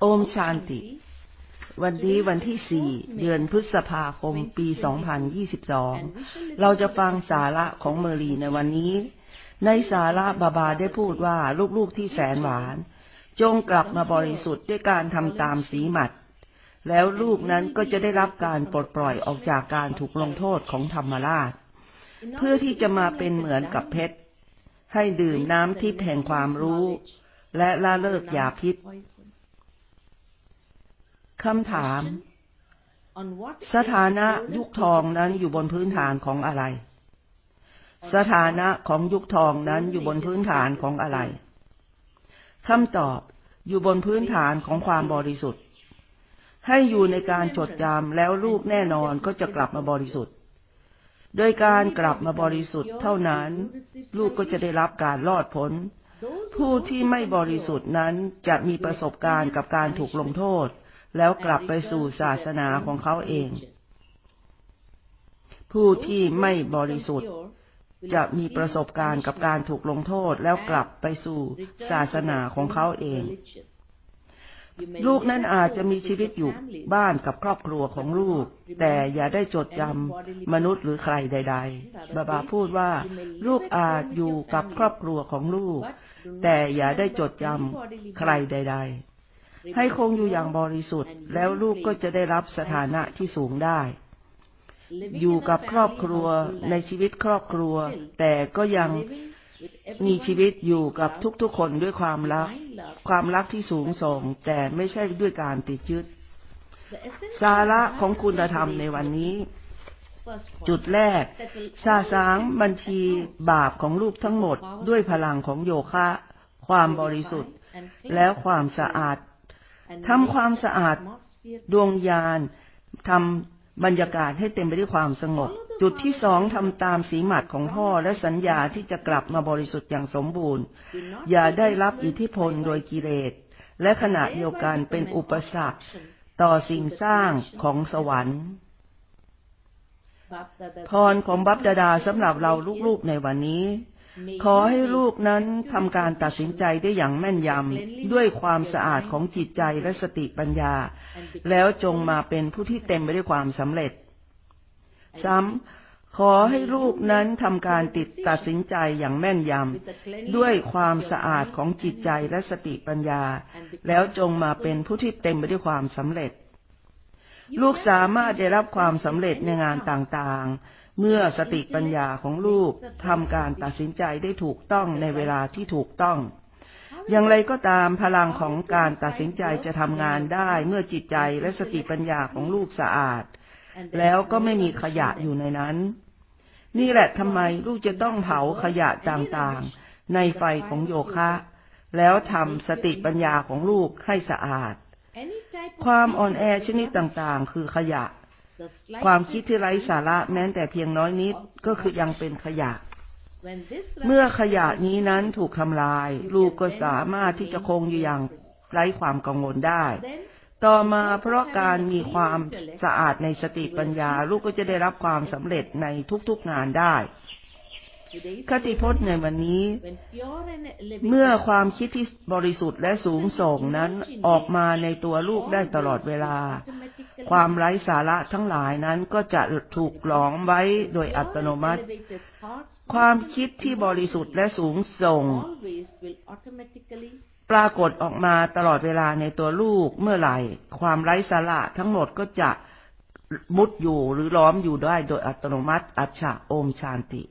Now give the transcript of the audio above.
โอมชานติ วันนี้วันที่ 4 เดือนพฤษภาคมปี 2022 เราจะฟังสาระของเมอรีในวันนี้ ในสาระบาบาได้พูดว่าลูกๆที่แสนหวาน จงกลับมาบริสุทธิ์ด้วยการทำตามสีหมัด แล้วลูกนั้นก็จะได้รับการปลดปล่อยออกจากการถูกลงโทษของธรรมราช เพื่อที่จะมาเป็นเหมือนกับเพชรให้ดื่มน้ำทิพย์แห่งความรู้ และละเลิกยาพิษ คำถาม สถานะยุคทองนั้นอยู่บนพื้นฐานของอะไร สถานะของยุคทองนั้นอยู่บนพื้นฐานของอะไรคำตอบอยู่บนพื้นฐานของความบริสุทธิ์ ให้อยู่ในการจดจำแล้วลูกแน่นอนก็จะกลับมาบริสุทธิ์ โดยการกลับมาบริสุทธิ์เท่านั้น ลูกก็จะได้รับการรอดพ้นผู้ที่ไม่บริสุทธิ์นั้นจะมีประสบการณ์กับการถูกลงโทษ แล้วกลับไปสู่ศาสนาของเขาเอง ผู้ที่ไม่บริสุทธิ์ จะมีประสบการณ์กับการถูกลงโทษแล้วกลับไปสู่ศาสนาของเขาเอง ลูกนั้นอาจจะมีชีวิตอยู่บ้านกับครอบครัวของลูก แต่อย่าได้จดจำมนุษย์หรือใครใด ๆ บาบาพูดว่า ลูกอาจอยู่กับครอบครัวของลูก แต่อย่าได้จดจำใครใด ๆ ให้คงอยู่อย่างบริสุทธิ์ แล้วลูกก็จะได้รับสถานะที่สูงได้ อยู่กับครอบครัวในชีวิตครอบครัว แต่ก็ยังมีชีวิตอยู่กับทุกๆคนด้วยความรัก ความรักที่สูงส่ง แต่ไม่ใช่ด้วยการติดยึด สาระของคุณธรรมในวันนี้ จุดแรกซาสางบัญชีบาปของลูกทั้งหมดด้วยพลังของโยคะ ความบริสุทธิ์ แล้วความสะอาด ทำความสะอาดดวงญาณทำบรรยากาศให้เต็มไปด้วยความสงบ จุดที่สองทำตามสีหมัดของพ่อและสัญญาที่จะกลับมาบริสุทธิ์อย่างสมบูรณ์ อย่าได้รับอิทธิพลโดยกิเลสและขณะเดียวกันเป็นอุปสรรคต่อสิ่งสร้างของสวรรค์ พรของบัพดาดาสำหรับเราลูกๆในวันนี้ ขอให้ลูกนั้นทำการตัดสินใจได้อย่างแม่นยำด้วยความสะอาดของจิตใจและสติปัญญา แล้วจงมาเป็นผู้ที่เต็มไปด้วยความสำเร็จ ซ้ำขอให้ลูกนั้นทำการติดตัดสินใจอย่างแม่นยำด้วยความสะอาดของจิตใจและสติปัญญา แล้วจงมาเป็นผู้ที่เต็มไปด้วยความสำเร็จ ลูกสามารถได้รับความสำเร็จในงานต่างๆ เมื่อสติปัญญาของลูกทำการตัดสินใจได้ถูกต้องในเวลาที่ถูกต้อง อย่างไรก็ตามพลังของการตัดสินใจจะทำงานได้เมื่อจิตใจและสติปัญญาของลูกสะอาด แล้วก็ไม่มีขยะอยู่ในนั้น นี่แหละทำไมลูกจะต้องเผาขยะต่างๆ ในไฟของโยคะ แล้วทำสติปัญญาของลูกให้สะอาด ความอ่อนแอชนิดต่างๆ คือขยะ ความคิดที่ไร้สาระแม้แต่เพียงน้อยนิดก็คือยังเป็นขยะ เมื่อขยะนี้นั้นถูกทำลาย ลูกก็สามารถที่จะคงอยู่อย่างไร้ความกังวลได้ ต่อมาเพราะการมีความสะอาดในสติปัญญา ลูกก็จะได้รับความสำเร็จในทุกๆงานได้ คติพจน์ในวันนี้ เมื่อความคิดที่บริสุทธิ์และสูงส่งนั้นออกมาในตัวลูกได้ตลอดเวลา ความไร้สาระทั้งหลายนั้นก็จะถูกหลอมไว้โดยอัตโนมัติ ความคิดที่บริสุทธิ์และสูงส่ง ปรากฏออกมาตลอดเวลาในตัวลูกเมื่อไหร่ ความไร้สาระทั้งหมดก็จะมุดอยู่หรือล้อมอยู่ได้โดยอัตโนมัติอัจฉะโอมชานติ